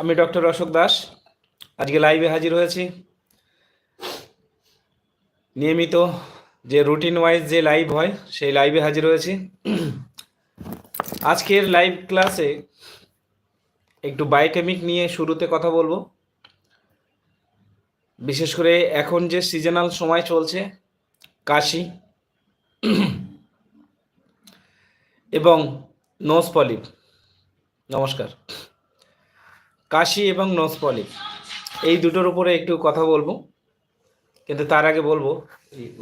আমি ডক্টর অশোক দাস। আজকে লাইভে হাজির হয়েছি। নিয়মিত যে রুটিন ওয়াইজ যে লাইভ হয়, সেই লাইভে হাজির হয়েছি। আজকের লাইভ ক্লাসে একটু বায়োকেমিক নিয়ে শুরুতে কথা বলব। বিশেষ করে এখন যে সিজনাল সময় চলছে, কাশি এবং নোজ পলিপ নমস্কার। কাশি এবং নোজ পলিপ এই দুটোর উপরে একটু কথা বলব। কিন্তু তার আগে বলব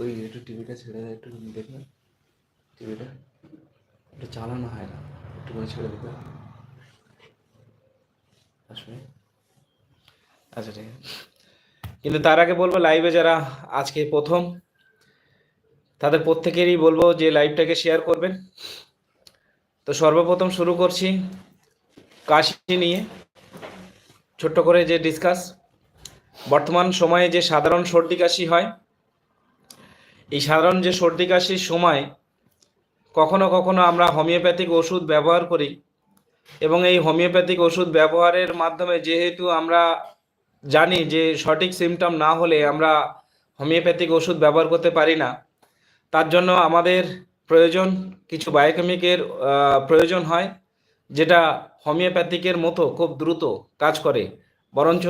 ওই একটু টিভিটা ছেড়ে একটু দেখবেন টিভিটা? একটু চালানো হয় না। একটু করে ছেড়ে দেবে আসবে? আচ্ছা ঠিক আছে। কিন্তু তার আগে বলব লাইভে যারা আজকে প্রথম তাদের প্রত্যেকেরই বলব যে লাইভটাকে শেয়ার করবেন। তো সর্বপ্রথম শুরু করছি কাশি নিয়ে। ছোট্ট করে যে ডিসকাস বর্তমান সময়ে যে সাধারণ সর্দি কাশি হয়, এই সাধারণ যে সর্দি কাশির সময় কখনো কখনো আমরা হোমিওপ্যাথিক ওষুধ ব্যবহার করি এবং এই হোমিওপ্যাথিক ওষুধ ব্যবহারের মাধ্যমে যেহেতু আমরা জানি যে সঠিক সিমটম না হলে আমরা হোমিওপ্যাথিক ওষুধ ব্যবহার করতে পারি না, তার জন্য আমাদের প্রয়োজন, কিছু বায়োকেমিকের প্রয়োজন হয়। যেটা হোমিওপ্যাথিকের মতো খুব দ্রুত কাজ করে, বরঞ্চ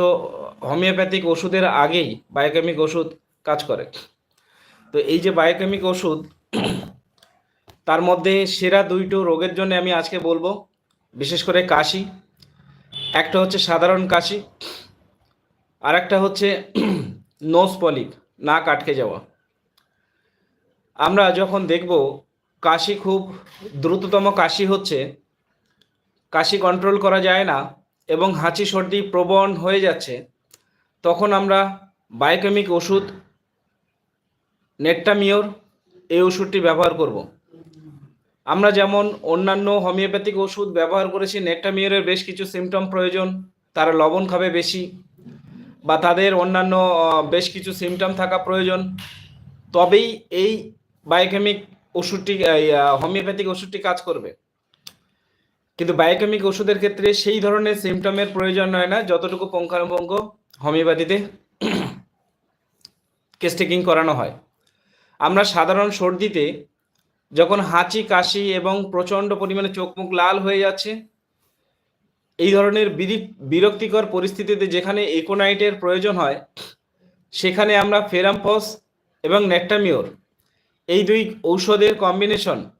হোমিওপ্যাথিক ওষুধের আগেই বায়োকেমিক ওষুধ কাজ করে। তো এই যে বায়োকেমিক ওষুধ, তার মধ্যে সেরা দুইটো রোগের জন্য আমি আজকে বলব, বিশেষ করে কাশি। একটা হচ্ছে সাধারণ কাশি আর একটা হচ্ছে নোস পলিপ, নাক আটকে যাওয়া। আমরা যখন দেখব কাশি খুব দ্রুততম কাশি হচ্ছে কাশি কন্ট্রোল করা যায় না এবং হাঁচি সর্দি প্রবণ হয়ে যাচ্ছে, তখন আমরা বায়োকেমিক ওষুধ, নেট্টামিওর এই ওষুধটি ব্যবহার করব। আমরা যেমন অন্যান্য হোমিওপ্যাথিক ওষুধ ব্যবহার করেছি, নেট্টামিওরের বেশ কিছু সিমটম প্রয়োজন, তারা লবণ খাবে বেশি বা তাদের অন্যান্য বেশ কিছু সিমটম থাকা প্রয়োজন। তবেই এই বায়োকেমিক ওষুধটি হোমিওপ্যাথিক ওষুধটি কাজ করবে। কিন্তু বায়োকেমিক ওষুধের ক্ষেত্রে সেই ধরনের সিমটমের প্রয়োজন হয় না। যতটুকু পুঙ্খানুপুঙ্খ হোমিওপ্যাথিতে কেস্টেকিং করানো হয়। আমরা সাধারণ সর্দিতে যখন হাঁচি, কাশি এবং প্রচণ্ড পরিমাণে চোখ মুখ লাল হয়ে যাচ্ছে, এই ধরনের বিরি- বিরক্তিকর পরিস্থিতিতে যেখানে একোনাইটের প্রয়োজন হয়, সেখানে আমরা ফেরামফস এবং নেকটামিওর, এই দুই ঔষধের কম্বিনেশন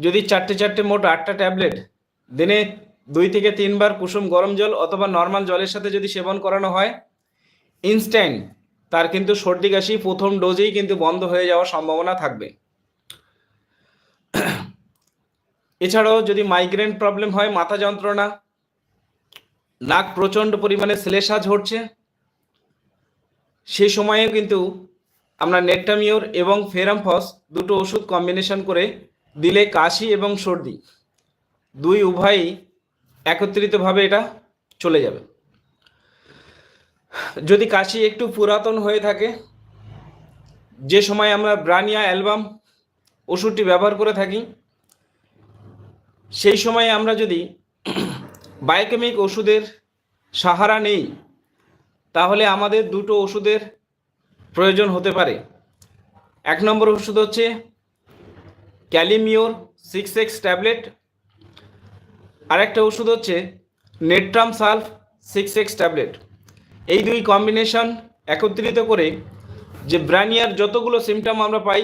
যদি চারটে চারটে মোট আটটা ট্যাবলেট দিনে দুই থেকে তিনবার কুসুম গরম জল অথবা নর্মাল জলের সাথে যদি সেবন করানো হয় ইনস্ট্যান্ট তার কিন্তু সর্দি কাশি প্রথম ডোজেই কিন্তু বন্ধ হয়ে যাওয়ার সম্ভাবনা থাকবে। এছাড়াও যদি মাইগ্রেন প্রবলেম হয়, মাথা যন্ত্রণা, নাক প্রচণ্ড পরিমাণে শ্লেষা ঝরছে সেই সময়েও কিন্তু আমরা নেট্টামিওর এবং ফেরামফস দুটো ওষুধ কম্বিনেশন করে দিলে কাশি এবং সর্দি দুই উভয়ই একত্রিতভাবে এটা চলে যাবে। যদি কাশি একটু পুরাতন হয়ে থাকে, যে সময় আমরা ব্রানিয়া অ্যালবাম ওষুধটি ব্যবহার করে থাকি, সেই সময় আমরা যদি বায়োকেমিক ওষুধের সাহারা নেই, তাহলে আমাদের দুটো ওষুধের প্রয়োজন হতে পারে। এক নম্বর ওষুধ হচ্ছে ক্যালিমিওর সিক্স এক্স ট্যাবলেট আরেকটা ওষুধ হচ্ছে natrum sulph six X tablet এই দুই কম্বিনেশন একত্রিত করে যে ব্রানিয়ার যতগুলো সিমটম আমরা পাই,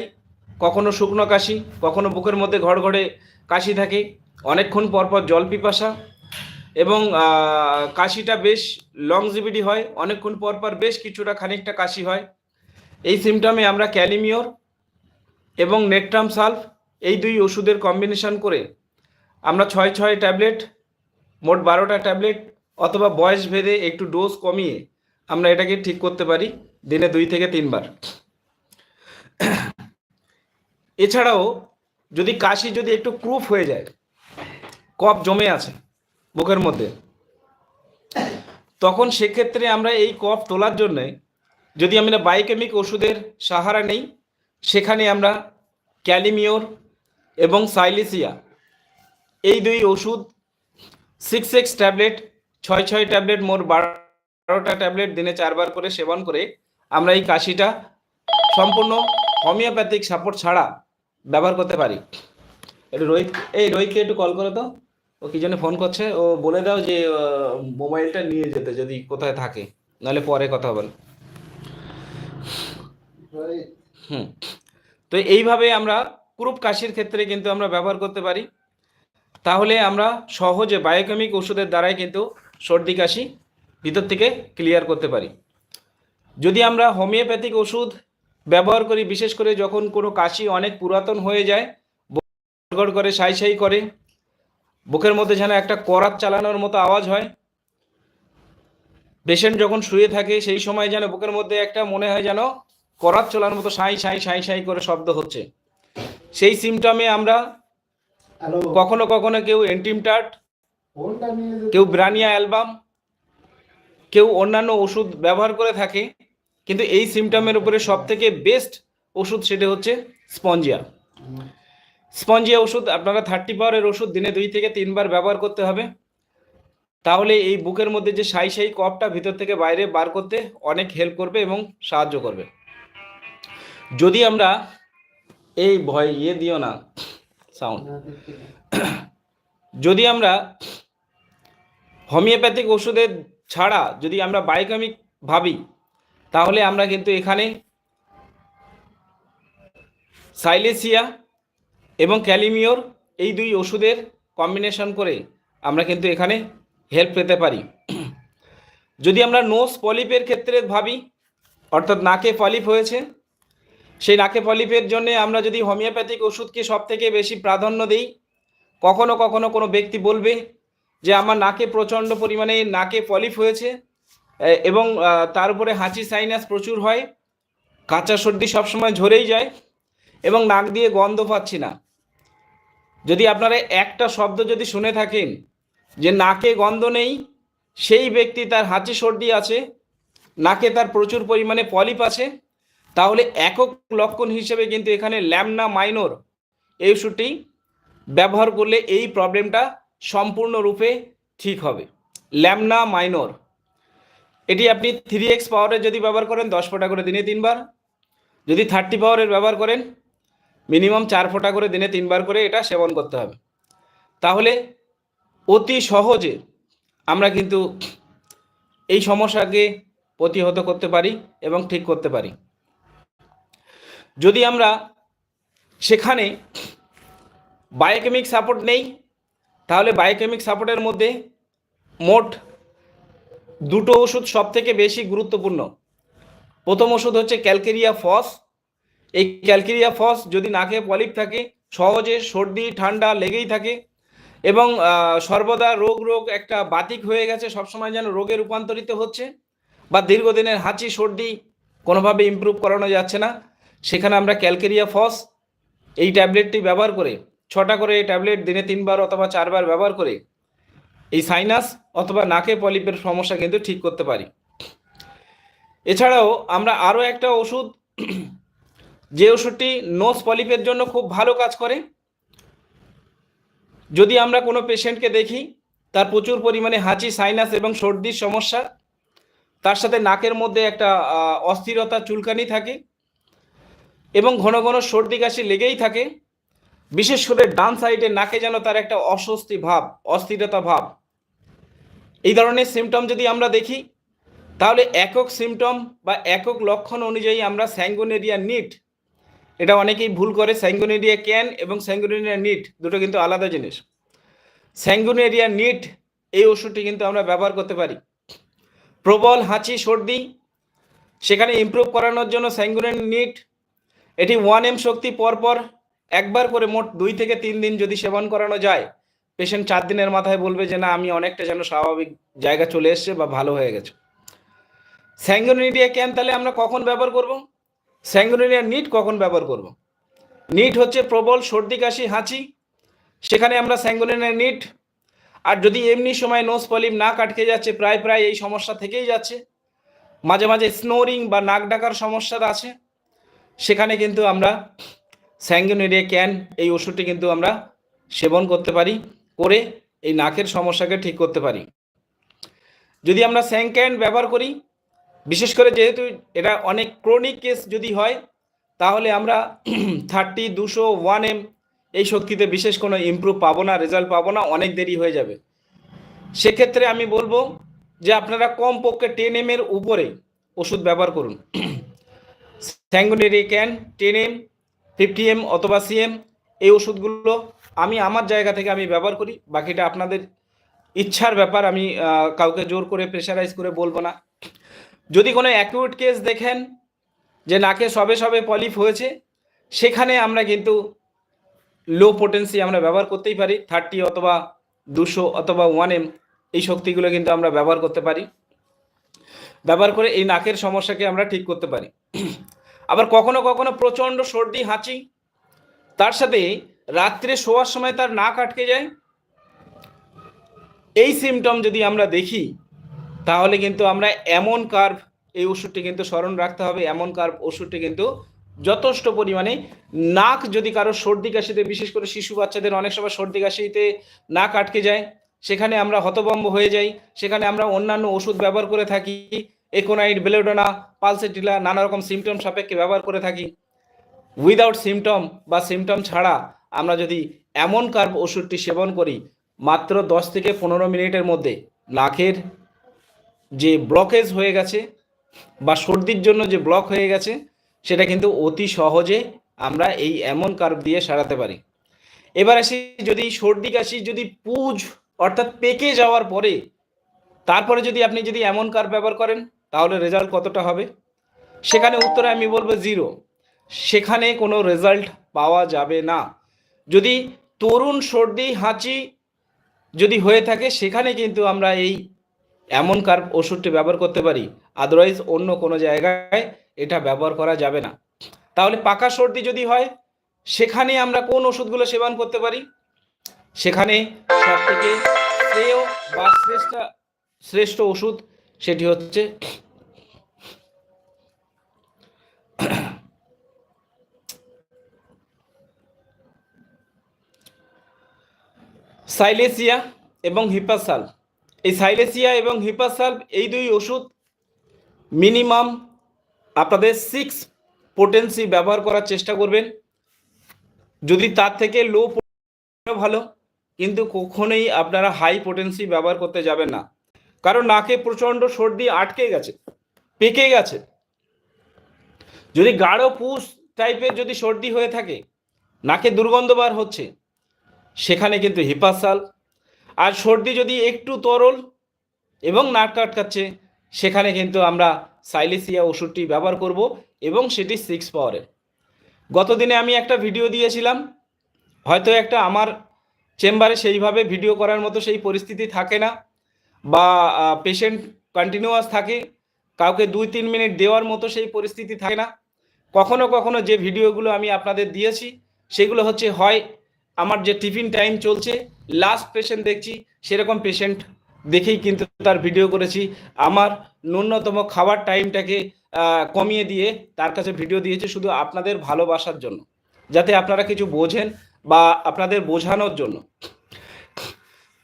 কখনো শুকনো কাশি, কখনো বুকের মধ্যে ঘড়ঘড়ে কাশি থাকে, অনেকক্ষণ পরপর জল পিপাসা এবং কাশিটা বেশ লংজিবিডি হয়, অনেকক্ষণ পরপর বেশ কিছুটা খানিকটা কাশি হয়। এই সিমটমে আমরা ক্যালিমিওর এবং নেট্রাম সালফ এই দুই ওষুধের কম্বিনেশন করে আমরা ছয় ছয় ট্যাবলেট, মোট বারোটা ট্যাবলেট অথবা বয়স ভেদে একটু ডোজ কমিয়ে আমরা এটাকে ঠিক করতে পারি দিনে দুই থেকে তিনবার। এছাড়াও যদি কাশি যদি একটু ক্রুপ হয়ে যায়, কফ জমে আছে বুকের মধ্যে, তখন সেক্ষেত্রে আমরা এই কফ তোলার জন্যে যদি আমরা বায়োকেমিক ওষুধের সাহারা নেই, সেখানে আমরা ক্যালিমিওর এবং সাইলিসিয়া এই দুই ওষুধ সিক্স সিক্স ট্যাবলেট ছয় ছয় ট্যাবলেট মোট বারোটা ট্যাবলেট দিনে চারবার করে সেবন করে আমরা এই কাশিটা সম্পূর্ণ হোমিওপ্যাথিক সাপোর্ট ছাড়া ব্যবহার করতে পারি। একটু রোহিত এই রোহিতকে একটু কল করে তো। ও কি জন্য ফোন করছে? ও বলে দাও যে মোবাইলটা নিয়ে যেতে যদি কোথায় থাকে নাহলে পরে কথা বল হুম। তো এইভাবে আমরা কুরুপ কাশির ক্ষেত্রে কিন্তু আমরা ব্যবহার করতে পারি। তাহলে আমরা সহজে বায়োকেমিক ওষুধের দ্বারাই কিন্তু সর্দি কাশি ভিতর থেকে ক্লিয়ার করতে পারি। যদি আমরা হোমিওপ্যাথিক ওষুধ ব্যবহার করি, বিশেষ করে যখন কোনো কাশি অনেক পুরাতন হয়ে যায় করে, সাই সাই করে, বুকের মধ্যে যেন একটা করাত চালানোর মতো আওয়াজ হয় পেশেন্ট যখন শুয়ে থাকে, সেই সময় যেন বুকের মধ্যে একটা মনে হয় যেন করাত চলার মতো সাই সাই সাই সাই করে শব্দ হচ্ছে। সেই সিমটমে আমরা কখনো কখনো কেউ নিয়ে যে- কেউ ব্রানিয়া অ্যালবাম কেউ অন্যান্য ওষুধ ব্যবহার করে থাকে কিন্তু এই সিমটমের উপরে সব থেকে বেস্ট ওষুধ সেটা হচ্ছে স্পঞ্জিয়া স্পঞ্জিয়া ওষুধ আপনারা থার্টি পাওয়ারের ওষুধ দিনে দুই থেকে তিনবার ব্যবহার করতে হবে। তাহলে এই বুকের মধ্যে যে সাই সাই কপটা ভিতর থেকে বাইরে বার করতে অনেক হেল্প করবে এবং সাহায্য করবে। যদি আমরা এই ভয় ইয়ে দিও না সাউন্ড যদি আমরা হোমিওপ্যাথিক ওষুধের ছাড়া যদি আমরা বায়োকেমিক ভাবি, তাহলে আমরা কিন্তু এখানে সাইলেসিয়া এবং ক্যালিমিওর এই দুই ওষুধের কম্বিনেশন করে আমরা কিন্তু এখানে হেল্প পেতে পারি। যদি আমরা নোস পলিপের ক্ষেত্রে ভাবি, অর্থাৎ নাকে পলিপ হয়েছে সেই নাকে পলিপের জন্য আমরা যদি হোমিওপ্যাথিক ওষুধকে সব থেকে বেশি প্রাধান্য দিই, কখনো কখনো কোনো ব্যক্তি বলবে যে আমার নাকে প্রচণ্ড পরিমাণে নাকে পলিপ হয়েছে এবং তার উপরে হাঁচি, সাইনাস প্রচুর হয়, কাঁচা সর্দি সবসময় ঝরেই যায়, এবং নাক দিয়ে গন্ধ পাচ্ছি না। যদি আপনারা একটা শব্দ যদি শুনে থাকেন যে নাকে গন্ধ নেই, সেই ব্যক্তি তার হাঁচি, সর্দি আছে, নাকে তার প্রচুর পরিমাণে পলিপ আছে তাহলে একক লক্ষণ হিসেবে কিন্তু এখানে ল্যামনা মাইনর এই ওষুধটি ব্যবহার করলে এই প্রবলেমটা সম্পূর্ণরূপে ঠিক হবে। Lemna minor. এটি আপনি থ্রি এক্স পাওয়ারের যদি ব্যবহার করেন, দশ ফোঁটা করে দিনে তিনবার। যদি থার্টি পাওয়ারের ব্যবহার করেন মিনিমাম চার ফোঁটা করে দিনে তিনবার করে এটা সেবন করতে হবে। তাহলে অতি সহজে আমরা কিন্তু এই সমস্যাকে প্রতিহত করতে পারি এবং ঠিক করতে পারি। যদি আমরা সেখানে বায়োকেমিক সাপোর্ট নেই, তাহলে বায়োকেমিক সাপোর্টের মধ্যে মোট দুটো ওষুধ সব থেকে বেশি গুরুত্বপূর্ণ। প্রথম ওষুধ হচ্ছে ক্যালকেরিয়া ফস এই ক্যালকেরিয়া ফস যদি নাকে পলিপ থাকে, সহজে সর্দি, ঠান্ডা লেগেই থাকে এবং সর্বদা রোগ রোগ একটা বাতিক হয়ে গেছে, সবসময় যেন রোগে রূপান্তরিত হচ্ছে বা দীর্ঘদিনের হাঁচি, সর্দি কোনোভাবে ইমপ্রুভ করানো যাচ্ছে না। সেখানে আমরা ক্যালকেরিয়া ফস, এই ট্যাবলেটটি ব্যবহার করে, ছটা করে এই ট্যাবলেট দিনে তিনবার অথবা চারবার ব্যবহার করে এই সাইনাস অথবা নাকে পলিপের সমস্যা কিন্তু ঠিক করতে পারি। এছাড়াও আমরা আরও একটা ওষুধ, যে ওষুধটি নোস পলিপের জন্য খুব ভালো কাজ করে। যদি আমরা কোনো পেশেন্টকে দেখি, তার প্রচুর পরিমাণে হাঁচি, সাইনাস এবং সর্দির সমস্যা, তার সাথে নাকের মধ্যে একটা অস্থিরতা, চুলকানি থাকে এবং ঘন ঘন সর্দি কাশি লেগেই থাকে। বিশেষ করে ডান সাইডে নাকে যেন তার একটা অস্বস্তি ভাব, অস্থিরতা ভাব। এই ধরনের সিমটম যদি আমরা দেখি, তাহলে একক সিমটম বা একক লক্ষণ অনুযায়ী আমরা স্যাঙ্গোনেরিয়া নিট এটা অনেকেই ভুল করে স্যাঙ্গোনেরিয়া ক্যান এবং স্যাঙ্গোনেরিয়া নিট দুটো কিন্তু আলাদা জিনিস। স্যাঙ্গোনেরিয়া নিট এই ওষুধটি কিন্তু আমরা ব্যবহার করতে পারি। প্রবল হাঁচি, সর্দি, সেখানে ইমপ্রুভ করানোর জন্য স্যাঙ্গুরেন নিট এটি ওয়ান এম শক্তি পরপর একবার করে মোট দুই থেকে তিন দিন যদি সেবন করানো যায় পেশেন্ট চার দিনের মাথায় বলবে যে না, আমি অনেকটা যেন স্বাভাবিক জায়গা চলে এসছে বা ভালো হয়ে গেছে। স্যাঙ্গুনেরিয়া ক্যান তাহলে আমরা কখন ব্যবহার করব? স্যাঙ্গুনেরিয়া নিট কখন ব্যবহার করব? নিট হচ্ছে প্রবল সর্দি, কাশি, হাঁচি। সেখানে আমরা স্যাঙ্গুনেরিয়া নিট আর যদি এমনি সময় নোজ পলিপ নাক আটকে যাচ্ছে, প্রায় প্রায় এই সমস্যা থেকেই যাচ্ছে। মাঝে মাঝে স্নোরিং বা নাক ডাকার সমস্যা আছে। সেখানে কিন্তু আমরা স্যাঙ্গুনেরিয়া ক্যান এই ওষুধটি কিন্তু আমরা সেবন করতে পারি, করে এই নাকের সমস্যাকে ঠিক করতে পারি। যদি আমরা স্যাং ক্যান ব্যবহার করি, বিশেষ করে যেহেতু এটা অনেক ক্রনিক কেস যদি হয়, তাহলে আমরা থার্টি দুশো ওয়ান এম এই শক্তিতে বিশেষ কোনো ইমপ্রুভ পাবো না রেজাল্ট পাবো না, অনেক দেরি হয়ে যাবে। সেক্ষেত্রে আমি বলব যে আপনারা কমপক্ষে টেন এম এর উপরে ওষুধ ব্যবহার করুন। Sanguinaria can ten M fifty M অথবা সিএম, এই ওষুধগুলো আমি আমার জায়গা থেকে আমি ব্যবহার করি। বাকিটা আপনাদের ইচ্ছার ব্যাপার, আমি কাউকে জোর করে, প্রেশারাইজ করে বলব না। যদি কোনো অ্যাকিউট কেস দেখেন যে নাকে সবে সবে পলিপ হয়েছে, সেখানে আমরা কিন্তু লো পোটেন্সি আমরা ব্যবহার করতেই পারি থার্টি অথবা দুশো অথবা ওয়ান এম এই শক্তিগুলো কিন্তু আমরা ব্যবহার করতে পারি। ব্যবহার করে এই নাকের সমস্যাকে আমরা ঠিক করতে পারি। আবার কখনো কখনো প্রচণ্ড সর্দি, হাঁচি, তার সাথে রাত্রে শোয়ার সময় তার নাক আটকে যায়। এই সিমটম যদি আমরা দেখি, তাহলে কিন্তু আমরা এমন কার্ভ এই ওষুধটি কিন্তু স্মরণ রাখতে হবে। এমন কার্ভ ওষুধটি কিন্তু যথেষ্ট পরিমাণে নাক যদি কারও সর্দি কাশিতে, বিশেষ করে শিশু বাচ্চাদের অনেক সময় সর্দি কাশিতে নাক আটকে যায়, সেখানে আমরা হতভম্ব হয়ে যাই, সেখানে আমরা অন্যান্য ওষুধ ব্যবহার করে থাকি। একোনাইট, বেলোডোনা, পালসেটিলা নানা রকম সিমটম সাপেক্ষে ব্যবহার করে থাকি। উইদাউট সিমটম বা সিমটম ছাড়া আমরা যদি এমন কার্ভ ওষুধটি সেবন করি, মাত্র দশ থেকে পনেরো মিনিটের মধ্যে নাকের যে ব্লকেজ হয়ে গেছে বা সর্দির জন্য যে ব্লক হয়ে গেছে, সেটা কিন্তু অতি সহজে আমরা এই এমন কার্ভ দিয়ে সারাতে পারি। এবার আসি যদি সর্দি, কাশি যদি পুজ, অর্থাৎ পেকে যাওয়ার পরে, তারপরে যদি আপনি যদি এমন কার্ভ ব্যবহার করেন তাহলে রেজাল্ট কতটা হবে? সেখানে উত্তরে আমি বলব জিরো সেখানে কোনো রেজাল্ট পাওয়া যাবে না। যদি তরুণ, সর্দি, হাঁচি যদি হয়ে থাকে, সেখানে কিন্তু আমরা এই এমন কার ওষুধটি ব্যবহার করতে পারি। আদারওয়াইজ অন্য কোনো জায়গায় এটা ব্যবহার করা যাবে না। তাহলে পাকা সর্দি যদি হয়, সেখানে আমরা কোন ওষুধগুলো সেবন করতে পারি? সেখানে সব থেকে শ্রেয় বা শ্রেষ্ঠ শ্রেষ্ঠ ওষুধ সেটি হচ্ছে সাইলেসিয়া এবং হিপাসাল। এই সাইলেসিয়া এবং হিপাসাল এই দুই ওষুধ মিনিমাম আপনাদের সিক্স পোটেন্সি ব্যবহার করার চেষ্টা করবেন। যদি তার থেকে লো ভালো, কিন্তু কখনোই আপনারা হাই পোটেন্সি ব্যবহার করতে যাবেন না। কারণ নাকে প্রচণ্ড সর্দি আটকে গেছে, পেকে গেছে। যদি গাঢ় পুষ টাইপের যদি সর্দি হয়ে থাকে, নাকে দুর্গন্ধ বার হচ্ছে সেখানে কিন্তু হিপাসাল আর সর্দি যদি একটু তরল এবং নাক আটকাচ্ছে, সেখানে কিন্তু আমরা সাইলেসিয়া ওষুধটি ব্যবহার করব এবং সেটি সিক্স পাওয়ারের গতদিনে আমি একটা ভিডিও দিয়েছিলাম, হয়তো একটা আমার চেম্বারে সেইভাবে ভিডিও করার মতো সেই পরিস্থিতি থাকে না বা পেশেন্ট কন্টিনিউয়াস থাকে, কাউকে দুই তিন মিনিট দেওয়ার মতো সেই পরিস্থিতি থাকে না। কখনো কখনো যে ভিডিওগুলো আমি আপনাদের দিয়েছি, সেগুলো হচ্ছে হয় আমার যে টিফিন টাইম চলছে লাস্ট পেশেন্ট দেখছি, সেরকম পেশেন্ট দেখেই কিন্তু তার ভিডিও করেছি। আমার ন্যূনতম খাবার টাইমটাকে কমিয়ে দিয়ে তার কাছে ভিডিও দিয়েছি শুধু আপনাদের ভালোবাসার জন্য। যাতে আপনারা কিছু বোঝেন বা আপনাদের বোঝানোর জন্য।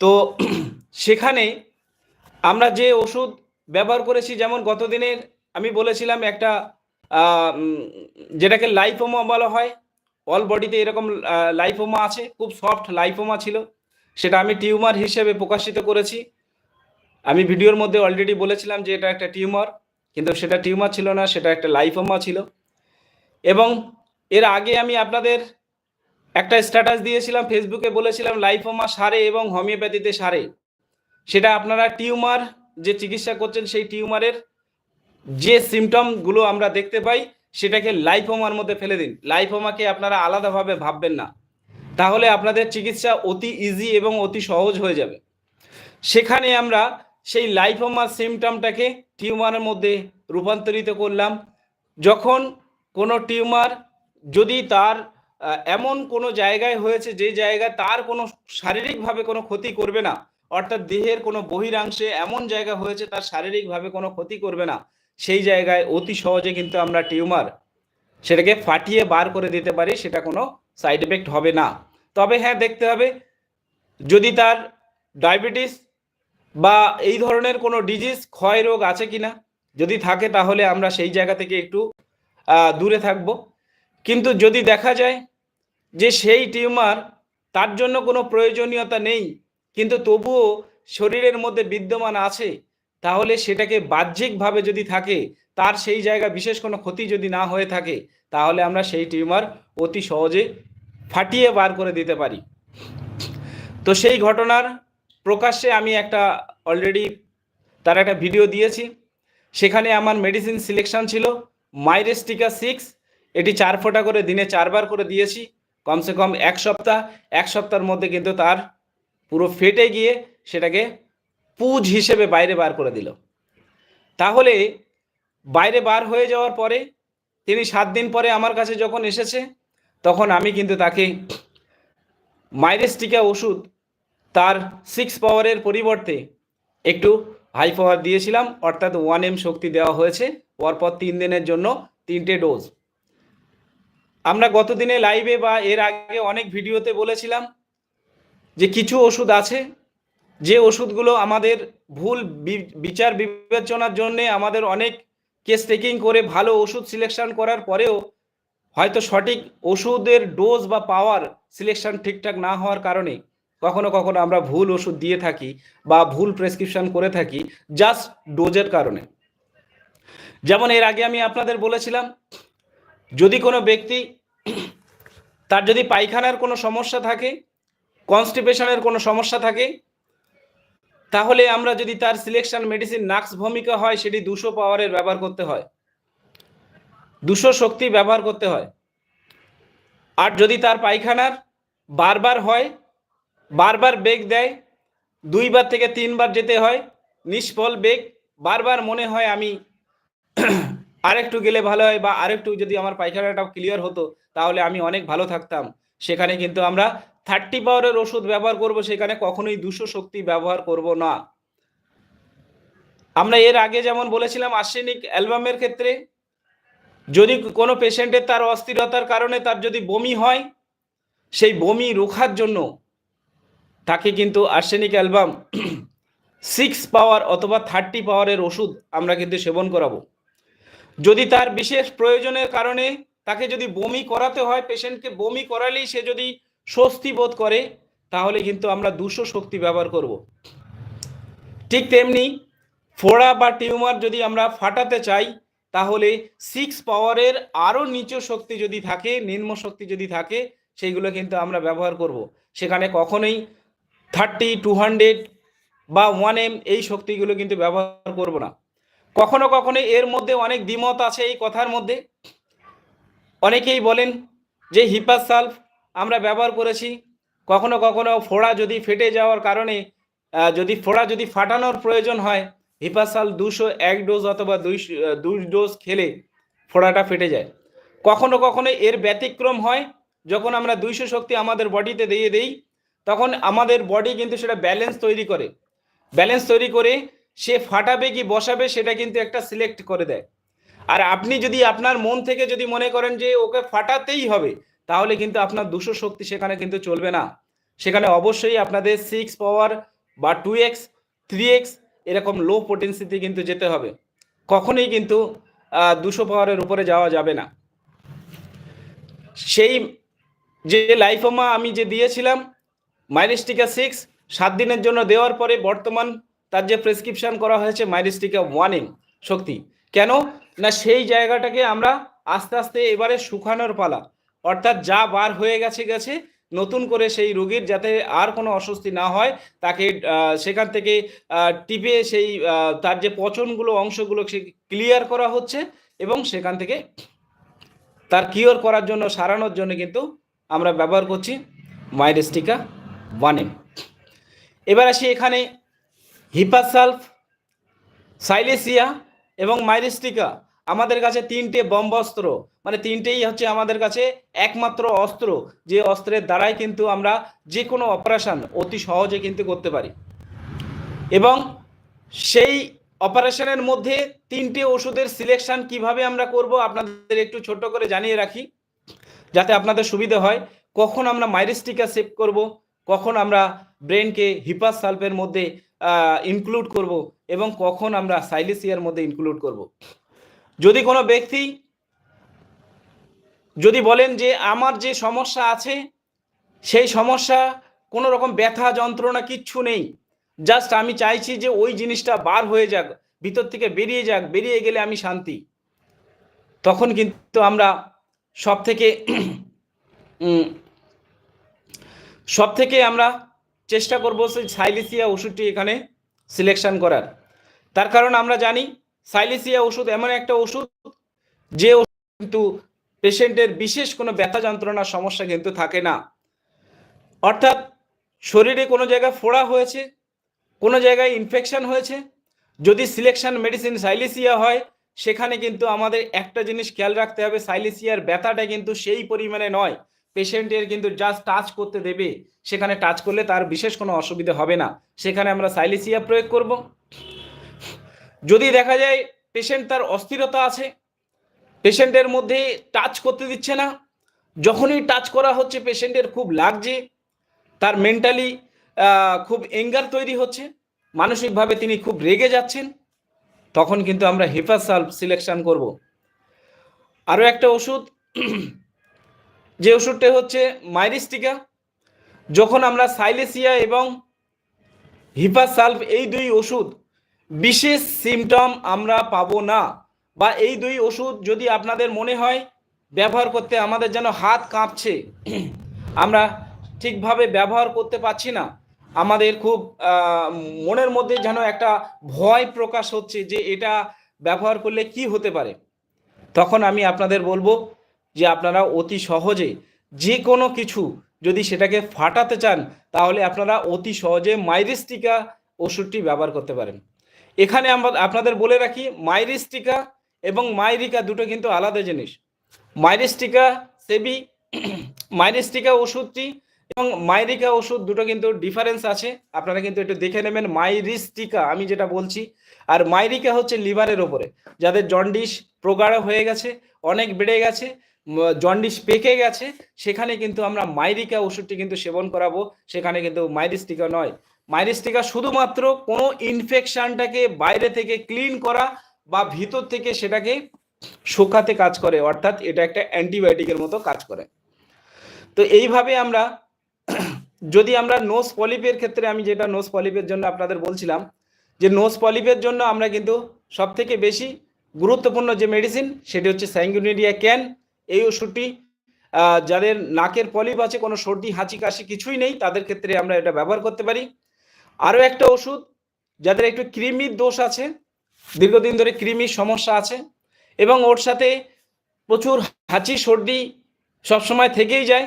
তো সেখানে আমরা যে ওষুধ ব্যবহার করেছি, যেমন গতদিনের আমি বলেছিলাম একটা যেটাকে লাইফোমা বলা হয় অল বডিতে এরকম লাইফোমা আছে, খুব সফট লাইফোমা ছিল। সেটা আমি টিউমার হিসেবে প্রকাশিত করেছি। আমি ভিডিওর মধ্যে অলরেডি বলেছিলাম যে এটা একটা টিউমার, কিন্তু সেটা টিউমার ছিল না, সেটা একটা লাইফোমা ছিল। এবং এর আগে আমি আপনাদের একটা স্ট্যাটাস দিয়েছিলাম ফেসবুকে বলেছিলাম লাইফোমা সারে এবং হোমিওপ্যাথিতে সারে। সেটা আপনারা টিউমার যে চিকিৎসা করছেন, সেই টিউমারের যে সিমটমগুলো আমরা দেখতে পাই সেটাকে লাইফোমার মধ্যে ফেলে দিন। লাইফোমাকে আপনারা আলাদাভাবে ভাববেন না। তাহলে আপনাদের চিকিৎসা অতি ইজি এবং অতি সহজ হয়ে যাবে। সেখানে আমরা সেই লাইফোমার সিমটমটাকে টিউমারের মধ্যে রূপান্তরিত করলাম। যখন কোনো টিউমার যদি তার এমন কোনো জায়গায় হয়েছে যে জায়গায় তার কোনো শারীরিকভাবে কোনো ক্ষতি করবে না, অর্থাৎ দেহের কোনো বহিরাংশে এমন জায়গা হয়েছে তার শারীরিকভাবে কোনো ক্ষতি করবে না সেই জায়গায় অতি সহজে কিন্তু আমরা টিউমার সেটাকে ফাটিয়ে বার করে দিতে পারি, সেটা কোনো সাইড এফেক্ট হবে না। তবে হ্যাঁ দেখতে হবে, যদি তার ডায়াবেটিস বা এই ধরনের কোনো ডিজিজ ক্ষয় রোগ আছে কিনা, যদি থাকে তাহলে আমরা সেই জায়গা থেকে একটু দূরে থাকব। কিন্তু যদি দেখা যায় যে সেই টিউমার তার জন্য কোনো প্রয়োজনীয়তা নেই, কিন্তু তবুও শরীরের মধ্যে বিদ্যমান আছে তাহলে সেটাকে বাহ্যিকভাবে যদি থাকে, তার সেই জায়গা বিশেষ কোনো ক্ষতি যদি না হয়ে থাকে, তাহলে আমরা সেই টিউমার অতি সহজে ফাটিয়ে বার করে দিতে পারি। তো সেই ঘটনার প্রকাশ্যে আমি একটা অলরেডি তার একটা ভিডিও দিয়েছি। সেখানে আমার মেডিসিন সিলেকশন ছিল মাইরেস্টিকা সিক্স এটি চার ফোঁটা করে দিনে চারবার করে দিয়েছি। কমসে কম এক সপ্তাহ, এক সপ্তাহের মধ্যে কিন্তু তার পুরো ফেটে গিয়ে সেটাকে পুজ হিসেবে বাইরে বার করে দিল। তাহলে বাইরে বার হয়ে যাওয়ার পরে তিনি সাত দিন পরে আমার কাছে যখন এসেছে, তখন আমি কিন্তু তাকে মাইরেস্টিকা ওষুধ তার সিক্স পাওয়ারের পরিবর্তে একটু হাই পাওয়ার দিয়েছিলাম, অর্থাৎ ওয়ান এম শক্তি দেওয়া হয়েছে। পরপর তিন দিনের জন্য তিনটে ডোজ আমরা গত দিনে লাইভে বা এর আগে অনেক ভিডিওতে বলেছিলাম যে কিছু ওষুধ আছে যে ওষুধগুলো আমাদের ভুল বিচার বিবেচনার জন্য আমাদের অনেক কেস টেকিং করে ভালো ওষুধ সিলেকশন করার পরেও হয়তো সঠিক ওষুধের ডোজ বা পাওয়ার সিলেকশন ঠিকঠাক না হওয়ার কারণে কখনো কখনো আমরা ভুল ওষুধ দিয়ে থাকি বা ভুল প্রেসক্রিপশন করে থাকি জাস্ট ডোজের কারণে। যেমন এর আগে আমি আপনাদের বলেছিলাম, যদি কোনো ব্যক্তি তার যদি পায়খানার কোনো সমস্যা থাকে কনস্টিপেশনের কোনো সমস্যা থাকে তাহলে আমরা যদি তার সিলেকশন মেডিসিন নাক্স ভূমিকা হয়, সেটি দুশো পাওয়ারের ব্যবহার করতে হয়। দুশো শক্তি ব্যবহার করতে হয়। আর যদি তার পায়খানার বারবার হয়, বারবার বেগ দেয়, দুইবার থেকে তিনবার যেতে হয়, নিষ্ফল বেগ, বারবার মনে হয় আমি আরেকটু গেলে ভালো হয় বা আরেকটু যদি আমার পায়খানাটা ক্লিয়ার হতো, তাহলে আমি অনেক ভালো থাকতাম। সেখানে কিন্তু আমরা থার্টি পাওয়ারের ওষুধ ব্যবহার করব সেখানে কখনোই দুশো শক্তি ব্যবহার করব না। আমরা এর আগে যেমন বলেছিলাম, আর্সেনিক অ্যালবামের ক্ষেত্রে যদি কোনো পেশেন্টের তার অস্থিরতার কারণে তার যদি বমি হয়, সেই বমি রোখার জন্য তাকে কিন্তু আর্সেনিক অ্যালবাম সিক্স পাওয়ার অথবা থার্টি পাওয়ারের ওষুধ আমরা কিন্তু সেবন করাবো। যদি তার বিশেষ প্রয়োজনের কারণে তাকে যদি বমি করাতে হয়, পেশেন্টকে বমি করালেই সে যদি স্বস্তি বোধ করে, তাহলে কিন্তু আমরা দুশো শক্তি ব্যবহার করব। ঠিক তেমনি ফোড়া বা টিউমার যদি আমরা ফাটাতে চাই, তাহলে সিক্স পাওয়ারের আরও নিচু শক্তি যদি থাকে, নিম্ন শক্তি যদি থাকে, সেইগুলো কিন্তু আমরা ব্যবহার করব। সেখানে কখনোই থার্টি টু হান্ড্রেড বা ওয়ান এম এই শক্তিগুলো কিন্তু ব্যবহার করব না। কখনো কখনো এর মধ্যে অনেক দ্বিমত আছে এই কথার মধ্যে। অনেকেই বলেন যে হিপাসালফ আমরা ব্যবহার করেছি। কখনো কখনো ফোড়া যদি ফেটে যাওয়ার কারণে যদি ফোড়া যদি ফাটানোর প্রয়োজন হয়, হিপাসাল দুশো এক ডোজ অথবা দুই দুই ডোজ খেলে ফোড়াটা ফেটে যায়। কখনো কখনো এর ব্যতিক্রম হয়, যখন আমরা দুইশো শক্তি আমাদের বডিতে দিয়ে দেই, তখন আমাদের বডি কিন্তু সেটা ব্যালেন্স তৈরি করে। ব্যালেন্স তৈরি করে সে ফাটাবে কি বসাবে সেটা কিন্তু একটা সিলেক্ট করে দেয়। আর আপনি যদি আপনার মন থেকে যদি মনে করেন যে ওকে ফাটাতেই হবে তাহলে কিন্তু আপনার দুশো শক্তি সেখানে কিন্তু চলবে না। সেখানে অবশ্যই আপনাদের সিক্স পাওয়ার বা টু এক্স থ্রি এক্স এরকম লো পোটেন্সিতে কিন্তু যেতে হবে। কখনোই কিন্তু দুশো পাওয়ারের উপরে যাওয়া যাবে না। সেই যে লাইফোমা আমি যে দিয়েছিলাম মাইরিস্টিকা সিক্স সাত দিনের জন্য দেওয়ার পরে বর্তমান তার যে প্রেসক্রিপশন করা হয়েছে মাইরিস্টিকা ওয়ান শক্তি। কেন? না সেই জায়গাটাকে আমরা আস্তে আস্তে এবারে শুকানোর পালা। অর্থাৎ যা বার হয়ে গেছে গেছে, নতুন করে সেই রোগীর যাতে আর কোনো অস্বস্তি না হয়, তাকে সেখান থেকে টিপে সেই তার যে পচনগুলো অংশগুলো সে ক্লিয়ার করা হচ্ছে এবং সেখান থেকে তার কিওর করার জন্য, সারানোর জন্য কিন্তু আমরা ব্যবহার করছি মাইরেস্টিকা ওয়ানে এবার আসি এখানে হিপাসালফ সাইলেসিয়া এবং মাইরিস্টিকা আমাদের কাছে তিনটে বম্বাস্ত্র মানে তিনটেই হচ্ছে আমাদের কাছে একমাত্র অস্ত্র, যে অস্ত্রের দ্বারাই কিন্তু আমরা যে কোনো অপারেশন অতি সহজে কিন্তু করতে পারি। এবং সেই অপারেশনের মধ্যে তিনটে ওষুধের সিলেকশন কীভাবে আমরা করব আপনাদের একটু ছোট করে জানিয়ে রাখি, যাতে আপনাদের সুবিধা হয়। কখন আমরা মাইরিস্টিকা সেভ করব, কখন আমরা ব্রেনকে হিপাস সালফের মধ্যে ইনক্লুড করব, এবং কখন আমরা সাইলিসিয়ার মধ্যে ইনক্লুড করব। যদি কোনো ব্যক্তি যদি বলেন যে আমার যে সমস্যা আছে, সেই সমস্যা, কোনো রকম ব্যথা, যন্ত্রণা কিচ্ছু নেই। জাস্ট আমি চাইছি যে ওই জিনিসটা বার হয়ে যাক, ভিতর থেকে বেরিয়ে যাক, বেরিয়ে গেলে আমি শান্তি। তখন কিন্তু আমরা সব থেকে সব থেকে আমরা চেষ্টা করব সেই সাইলিসিয়া ওষুধটি এখানে সিলেকশন করার। তার কারণ আমরা জানি সাইলিসিয়া ওষুধ এমন একটা ওষুধ যে ওষুধ কিন্তু পেশেন্টের বিশেষ কোনো ব্যথা যন্ত্রণার সমস্যা কিন্তু থাকে না। অর্থাৎ শরীরে কোনো জায়গায় ফোড়া হয়েছে, কোনো জায়গায় ইনফেকশন হয়েছে, যদি সিলেকশন মেডিসিন সাইলিসিয়া হয়, সেখানে কিন্তু আমাদের একটা জিনিস খেয়াল রাখতে হবে, সাইলিসিয়ার ব্যথাটা কিন্তু সেই পরিমাণে নয়। পেশেন্টের কিন্তু জাস্ট টাচ করতে দেবে, সেখানে টাচ করলে তার বিশেষ কোনো অসুবিধা হবে না। সেখানে আমরা সাইলিসিয়া প্রয়োগ করব। যদি দেখা যায় পেশেন্ট তার অস্থিরতা আছে পেশেন্টের মধ্যে টাচ করতে দিচ্ছে না, যখনই টাচ করা হচ্ছে পেশেন্টের খুব লাগছে, তার মেন্টালি খুব এঙ্গার তৈরি হচ্ছে, মানসিকভাবে তিনি খুব রেগে যাচ্ছেন, তখন কিন্তু আমরা হেফাসাল্ভ সিলেকশন করব। আরও একটা ওষুধ, যে ওষুধটা হচ্ছে মাইরিস্টিকা যখন আমরা সাইলেসিয়া এবং হিপাসালভ এই দুই ওষুধ বিশেষ সিমটম আমরা পাবো না। বা এই দুই ওষুধ যদি আপনাদের মনে হয়, ব্যবহার করতে আমাদের যেন হাত কাঁপছে, আমরা ঠিকভাবে ব্যবহার করতে পারছি না। আমাদের খুব মনের মধ্যে যেন একটা ভয় প্রকাশ হচ্ছে যে এটা ব্যবহার করলে কি হতে পারে। তখন আমি আপনাদের বলব যে আপনারা অতি সহজে যে কোনো কিছু যদি সেটাকে ফাটাতে চান, তাহলে আপনারা অতি সহজে মাইরিস্টিকা ওষুধটি ব্যবহার করতে পারেন। এখানে আমরা আপনাদের বলে রাখি, মাইরিস্টিকা এবং মাইরিকা দুটো কিন্তু আলাদা জিনিস। মাইরিস্টিকা সেবি, মাইরিস্টিকা ওষুধটি এবং মাইরিকা ওষুধ দুটো কিন্তু ডিফারেন্স আছে। আপনারা কিন্তু একটু দেখে নেবেন মাইরিস্টিকা, আমি যেটা বলছি। আর মাইরিকা হচ্ছে লিভারের ওপরে, যাদের জন্ডিস প্রগাঢ় হয়ে গেছে, অনেক বেড়ে গেছে জন্ডিস পেকে গেছে, সেখানে কিন্তু আমরা মাইরিকা ওষুধটি কিন্তু সেবন করাবো। সেখানে কিন্তু মাইরিস্টিকা নয়। মাইরিস্টিকা শুধুমাত্র কোনো ইনফেকশনটাকে বাইরে থেকে ক্লিন করা বা ভিতর থেকে সেটাকে শুকাতে কাজ করে, অর্থাৎ এটা একটা অ্যান্টিবায়োটিকের মতো কাজ করে। তো এইভাবে আমরা, যদি আমরা নোস পলিপের ক্ষেত্রে আমি যেটা নোস পলিপের জন্য আপনাদের বলছিলাম, যে নোস পলিপের জন্য আমরা কিন্তু সব থেকে বেশি গুরুত্বপূর্ণ যে মেডিসিন সেটি হচ্ছে স্যাঙ্গুনেরিয়া ক্যান এই ওষুধটি যাদের নাকের পলিপ আছে, কোনো সর্দি, হাঁচি, কাশি কিছুই নেই, তাদের ক্ষেত্রে আমরা এটা ব্যবহার করতে পারি। আরও একটা ওষুধ যাদের একটু কৃমির দোষ আছে, দীর্ঘদিন ধরে কৃমির সমস্যা আছে এবং ওর সাথে প্রচুর হাঁচি, সর্দি সবসময় থেকেই যায়,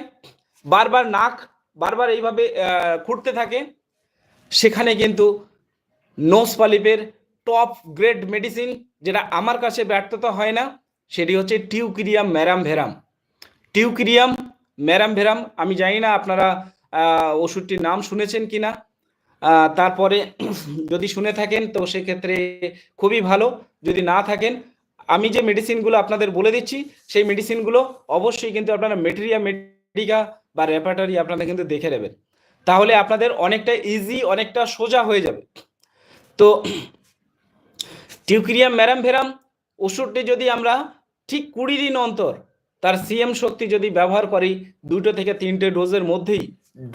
বারবার নাক বারবার এইভাবে খুঁড়তে থাকে, সেখানে কিন্তু নোস পালিপের টপ গ্রেড মেডিসিন যেটা আমার কাছে ব্যর্থতা হয় না, সেটি হচ্ছে টিউক্রিয়াম ম্যারাম ভেরাম টিউক্রিয়াম ম্যারাম ভেরাম আমি জানি না আপনারা ওষুধটির নাম শুনেছেন কি না তারপরে যদি শুনে থাকেন, তো সেক্ষেত্রে খুবই ভালো। যদি না থাকেন, আমি যে মেডিসিনগুলো আপনাদের বলে দিচ্ছি, সেই মেডিসিনগুলো অবশ্যই কিন্তু আপনারা মেটেরিয়া মেডিকা বা রেপার্টারি আপনারা কিন্তু দেখে নেবেন। তাহলে আপনাদের অনেকটা ইজি অনেকটা সোজা হয়ে যাবে। তো টিউক্রিয়াম ম্যারাম ভেরাম ওষুধটি যদি আমরা ঠিক কুড়ি দিন অন্তর তার সিএম শক্তি যদি ব্যবহার করি, দুটো থেকে তিনটে ডোজের মধ্যেই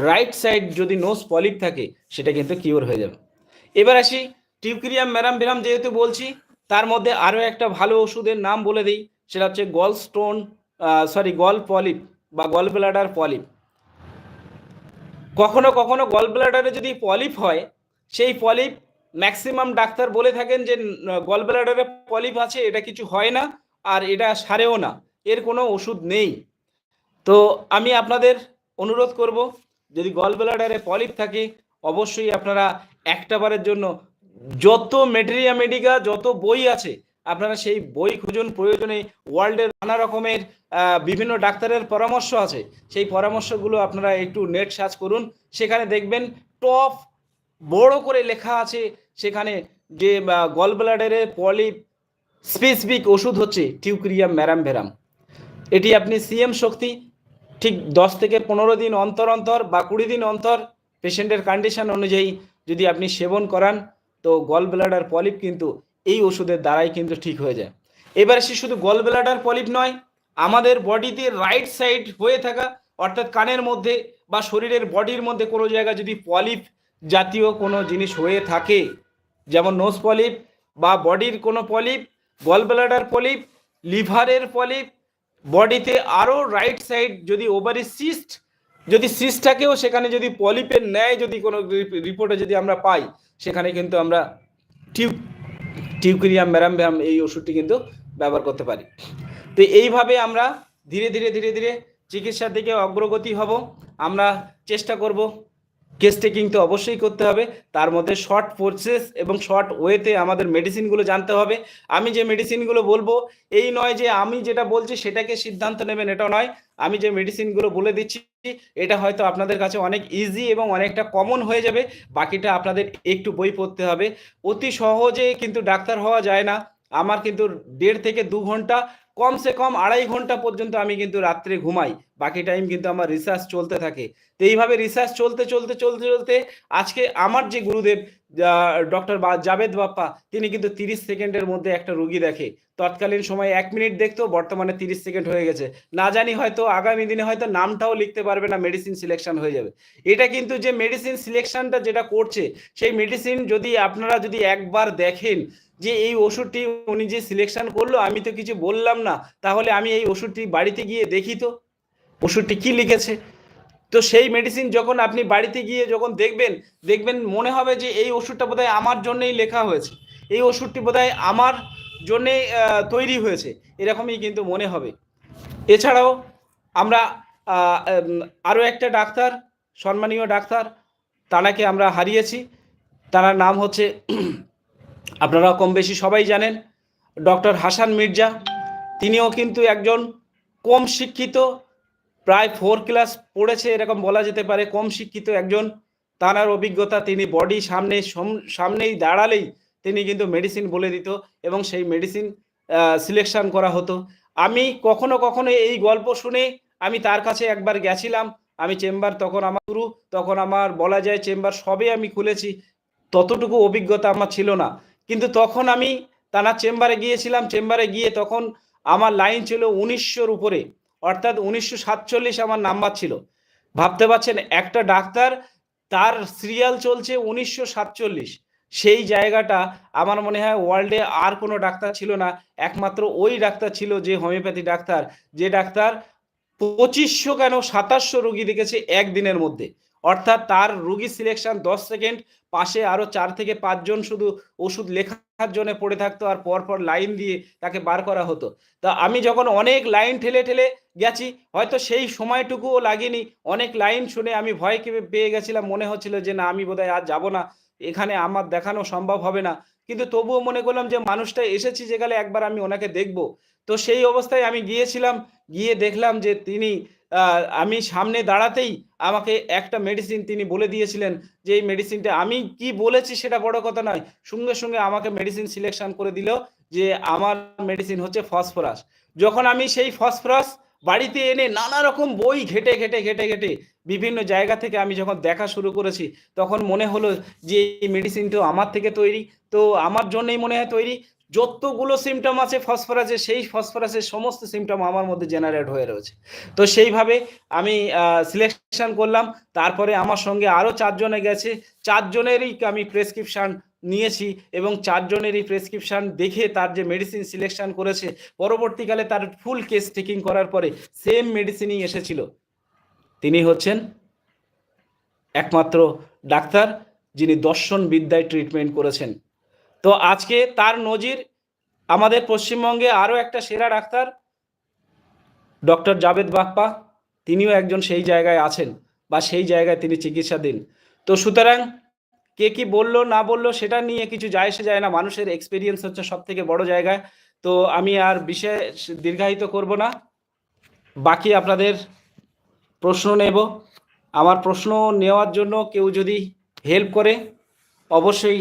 রাইট সাইড যদি নোজ পলিপ থাকে, সেটা কিন্তু কিওর হয়ে যাবে। এবার আসি টিউক্রিয়াম ম্যারাম ভেরাম যেহেতু বলছি, তার মধ্যে আরও একটা ভালো ওষুধের নাম বলে দিই, সেটা হচ্ছে gall stone sorry gall polyp বা গল ব্লাডার পলিপ কখনো কখনো গল ব্লাডারে যদি পলিপ হয়, সেই পলিপ ম্যাক্সিমাম ডাক্তার বলে থাকেন যে গল ব্লাডারে পলিপ আছে, এটা কিছু হয় না, আর এটা সারেও না, এর কোনো ওষুধ নেই। তো আমি আপনাদের অনুরোধ করব যদি গল ব্লাডারে পলিপ থাকে, অবশ্যই আপনারা একটা বারের জন্য যত মেটেরিয়া মেডিকা, যত বই আছে, আপনারা সেই বই খুঁজুন। প্রয়োজনে ওয়ার্ল্ডের নানা রকমের বিভিন্ন ডাক্তারের পরামর্শ আছে। সেই পরামর্শগুলো আপনারা একটু নেট সার্চ করুন। সেখানে দেখবেন টপ বড় করে লেখা আছে। সেখানে যে গল ব্লাডারের পলিপ স্পেসিফিক ওষুধ হচ্ছে টিউক্রিয়াম ম্যারাম ভেরাম। এটি আপনি সিএম শক্তি ঠিক দশ থেকে পনেরো দিন অন্তর অন্তর বা কুড়ি দিন অন্তর পেশেন্টের কন্ডিশন অনুযায়ী যদি আপনি সেবন করান, তো গল ব্লাডার পলিপ কিন্তু এই ওষুধের দ্বারাই কিন্তু ঠিক হয়ে যায়। এবার সে শুধু গল ব্লাডার পলিপ নয়, আমাদের বডিতে রাইট সাইড হয়ে থাকা, অর্থাৎ কানের মধ্যে বা শরীরের বডির মধ্যে কোনো জায়গায় যদি পলিপ জাতীয় কোনো জিনিস হয়ে থাকে, যেমন নোজ পলিপ বা বডির কোনো পলিপ গল ব্লাডার পলিপ লিভারের পলিপ বডিতে আরও রাইট সাইড যদি ওভারি সিস্ট যদি সিস্টটাকেও সেখানে যদি পলিপের ন্যায় যদি কোনো রিপোর্টে যদি আমরা পাই, সেখানে কিন্তু আমরা টিউব, টিউক্রিয়াম ম্যারামব্যাম এই ওষুধটি কিন্তু ব্যবহার করতে পারি। তো এইভাবে আমরা ধীরে ধীরে ধীরে ধীরে চিকিৎসার দিকে অগ্রগতি হব। আমরা চেষ্টা করব কেস টেকিং তো অবশ্যই করতে হবে। তার মধ্যে শর্ট প্রসেস এবং শর্ট ওয়েতে আমাদের মেডিসিনগুলো জানতে হবে। আমি যে মেডিসিনগুলো বলব, এই নয় যে আমি যেটা বলছি সেটাকে সিদ্ধান্ত নেবেন, এটা নয়। আমি যে মেডিসিনগুলো বলে দিচ্ছি, এটা হয়তো আপনাদের কাছে অনেক ইজি এবং অনেকটা কমন হয়ে যাবে। বাকিটা আপনাদের একটু বই পড়তে হবে। অতি সহজে কিন্তু ডাক্তার হওয়া যায় না। আমার কিন্তু দেড় থেকে দু ঘণ্টা, কমসে কম আড়াই ঘণ্টা পর্যন্ত আমি কিন্তু রাত্রে ঘুমাই। বাকি টাইম কিন্তু আমার রিসার্চ চলতে থাকে। তো এইভাবে রিসার্চ চলতে চলতে চলতে চলতে আজকে আমার যে গুরুদেব ডক্টর জাভেদ বাপ্পা, তিনি কিন্তু তিরিশ সেকেন্ডের মধ্যে একটা রুগী দেখে। তৎকালীন সময় এক মিনিট দেখতো, বর্তমানে তিরিশ সেকেন্ড হয়ে গেছে। না জানি হয়তো আগামী দিনে হয়তো নামটাও লিখতে পারবে না মেডিসিন সিলেকশন হয়ে যাবে। এটা কিন্তু যে মেডিসিন সিলেকশনটা যেটা করছে, সেই মেডিসিন যদি আপনারা যদি একবার দেখেন যে এই ওষুধটি উনি যে সিলেকশন করল, আমি তো কিছু বললাম না। তাহলে আমি এই ওষুধটি বাড়িতে গিয়ে দেখি তো। ওষুধটি কি লিখেছে? তো সেই মেডিসিন যখন আপনি বাড়িতে গিয়ে যখন দেখবেন দেখবেন মনে হবে যে এই ওষুধটা বোধহয় আমার জন্যই লেখা হয়েছে। এই ওষুধটি বোধহয় আমার জন্যে তৈরি হয়েছে। এরকমই কিন্তু মনে হবে। এছাড়াও আমরা আরও একটা ডাক্তার, সম্মানীয় ডাক্তার, তানাকে আমরা হারিয়েছি। তার নাম হচ্ছে আপনারা কম বেশি সবাই জানেন, ডক্টর হাসান মির্জা। তিনিও কিন্তু একজন কম শিক্ষিত, প্রায় ফোর ক্লাস পড়েছে, এরকম বলা যেতে পারে, কম শিক্ষিত একজন। তার অভিজ্ঞতা তিনি বডি সামনে সামনেই দাঁড়ালেই তিনি কিন্তু মেডিসিন বলে দিত এবং সেই মেডিসিন সিলেকশন করা হতো। আমি কখনো কখনো এই গল্প শুনে আমি তার কাছে একবার গেছিলাম। আমি চেম্বার তখন আমার শুরু তখন আমার বলা যায় চেম্বার সবে আমি খুলেছি। ততটুকু অভিজ্ঞতা আমার ছিল না। কিন্তু তখন আমি তার চেম্বারে গিয়েছিলাম, চেম্বারে গিয়ে তখন আমার লাইন ছিল উনিশশোর উপরে, অর্থাৎ উনিশশো সাতচল্লিশ আমার নাম্বার ছিল। ভাবতে পারছেন, একটা ডাক্তার, তার সিরিয়াল চলছে উনিশশো সাতচল্লিশ। সেই জায়গাটা আমার মনে হয় ওয়ার্ল্ডে আর কোনো ডাক্তার ছিল না, একমাত্র ওই ডাক্তার ছিল যে হোমিওপ্যাথি ডাক্তার, যে ডাক্তার পঁচিশশো কেন সাতাশশো রুগী দেখেছে একদিনের মধ্যে। অর্থাৎ তার রুগী সিলেকশন দশ সেকেন্ড পাশে আরও চার থেকে পাঁচজন শুধু ওষুধ লেখার জন্য পড়ে থাকতো আর পর পর লাইন দিয়ে তাকে বার করা হতো। তা আমি যখন অনেক লাইন ঠেলে ঠেলে গেছি, হয়তো সেই সময়টুকুও লাগেনি। অনেক লাইন শুনে আমি ভয় পেয়ে গেছিলাম, মনে হচ্ছিল যে না, আমি বোধহয় আর যাব না। এখানে আমার দেখানো সম্ভব হবে না। কিন্তু তবুও মনে করলাম যে মানুষটা এসেছি যেখানে একবার আমি ওনাকে দেখব। তো সেই অবস্থায় আমি গিয়েছিলাম, গিয়ে দেখলাম যে তিনি আমি সামনে দাঁড়াতেই আমাকে একটা মেডিসিন তিনি বলে দিয়েছিলেন যে এই মেডিসিনটা আমি কি বলেছি সেটা বড় কথা নয়। সঙ্গে সঙ্গে আমাকে মেডিসিন সিলেকশন করে দিল যে আমার মেডিসিন হচ্ছে ফসফরাস যখন আমি সেই ফসফরাস বাড়িতে এনে নানা রকম বই ঘেটে ঘেটে ঘেটে ঘেটে বিভিন্ন জায়গা থেকে আমি যখন দেখা শুরু করেছি, তখন মনে হলো যে এই মেডিসিনটা আমার থেকে তৈরি। তো আমার জন্যই মনে হয় তৈরি। যতগুলো সিমটম আছে ফসফরাসে সেই ফসফরাসের সমস্ত সিমটম আমার মধ্যে জেনারেট হয়ে রয়েছে। তো সেইভাবে আমি সিলেকশন করলাম। তারপরে আমার সঙ্গে আরও চারজনে গেছে। চারজনেরই আমি প্রেসক্রিপশান নিয়েছি এবং চারজনেরই প্রেসক্রিপশান দেখে তার যে মেডিসিন সিলেকশন করেছে, পরবর্তীকালে তার ফুল কেস টেকিং করার পরে সেম মেডিসিনই এসেছিল। তিনি হচ্ছেন একমাত্র ডাক্তার যিনি দর্শন বিদ্যায় ট্রিটমেন্ট করেছেন। তো আজকে তার নজির আমাদের পশ্চিমবঙ্গে আরও একটা সেরা ডাক্তার, ডক্টর জাভেদ বাপ্পা। তিনিও একজন সেই জায়গায় আছেন বা সেই জায়গায় তিনি চিকিৎসা দিন তো সুতরাং কে কি বলল, না বলল সেটা নিয়ে কিছু যায় সে যায় না। মানুষের এক্সপিরিয়েন্স হচ্ছে সব থেকে বড় জায়গায় তো আমি আর বিশেষ দীর্ঘায়িত করব না। বাকি আপনাদের প্রশ্ন নেব। আমার প্রশ্ন নেওয়ার জন্য কেউ যদি হেল্প করে, অবশ্যই